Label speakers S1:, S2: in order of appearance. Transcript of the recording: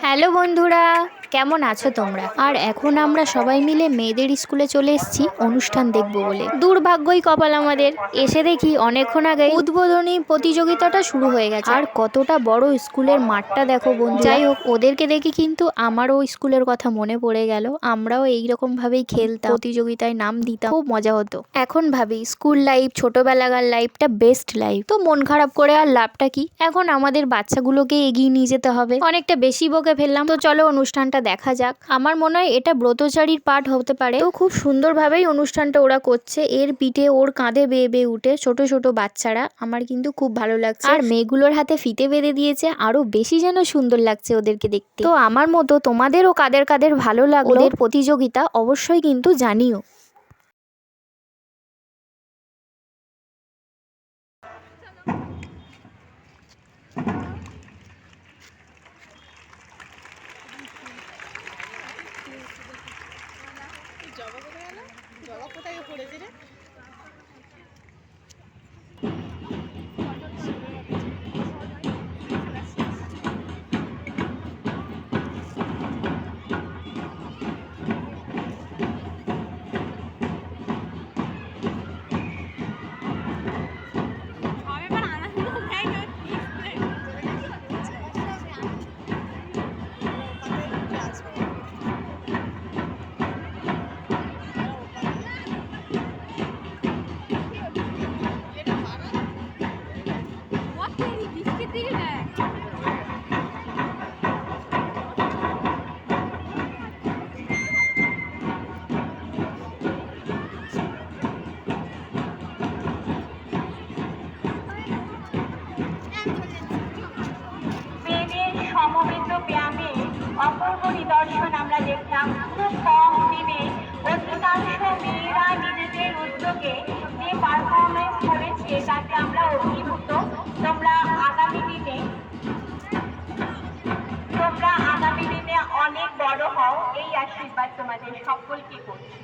S1: Hello বন্ধুরা। কেমন আছো তোমরা? আর এখন আমরা সবাই মিলে মেয়েদের স্কুলে চলে এসেছি, অনুষ্ঠান দেখব বলে। দুর্ভাগ্যই কপাল আমাদের। এসে দেখি অনেকক্ষণ আগে উদ্বোধনী প্রতিযোগিতাটা শুরু হয়ে গেছে। আর কতটা বড় স্কুলের মাঠটা দেখো বন্ধু যাই হোক, ওদেরকে দেখি কিন্তু আমারও স্কুলের কথা মনে পড়ে গেল। আমরাও এইরকম ভাবেই খেলতাম, প্রতিযোগিতায় নাম দিতাম, খুব মজা হতো। এখন ভাবি, স্কুল লাইফ, ছোটবেলাকার লাইফটা বেস্ট লাইফ। তো মন খারাপ করে আর লাভটা কি? এখন আমাদের বাচ্চাগুলোকে এগিয়ে নিয়ে যেতে হবে। অনেকটা বেশি বকে ফেললাম। তো চলো অনুষ্ঠানটা দেখা যাক। আমার মনে হয় এটা ব্রতচারীর পাঠ হতে পারে। তো খুব সুন্দরভাবেই অনুষ্ঠানটা ওরা করছে। এর পিঠে ওর কাঁধে বেয়ে বেয়ে উঠে ছোট ছোট বাচ্চারা। আমার কিন্তু খুব ভালো লাগছে। আর মেয়েগুলোর হাতে ফিতে বেঁধে দিয়েছে। আরও বেশি যেন সুন্দর লাগছে ওদেরকে দেখতে। তো আমার মতো তোমাদেরও কাদের কাদের ভালো লাগল ওদের প্রতিযোগিতা অবশ্যই কিন্তু জানিও।
S2: জবা কোথায় পড়েছে রে।
S3: ব্যায়ামে অপূর্ব নিদর্শন আমরা দেখলাম। খুব কম দিনে অধিকাংশ মেয়েরা নিজেদের উদ্যোগে যে পারফরমেন্স করেছে তাতে আমরা অভিভূত। তোমরা আগামী দিনে, তোমরা আগামী দিনে অনেক বড় হও, এই আশীর্বাদ তোমাদের সকলকে করছি।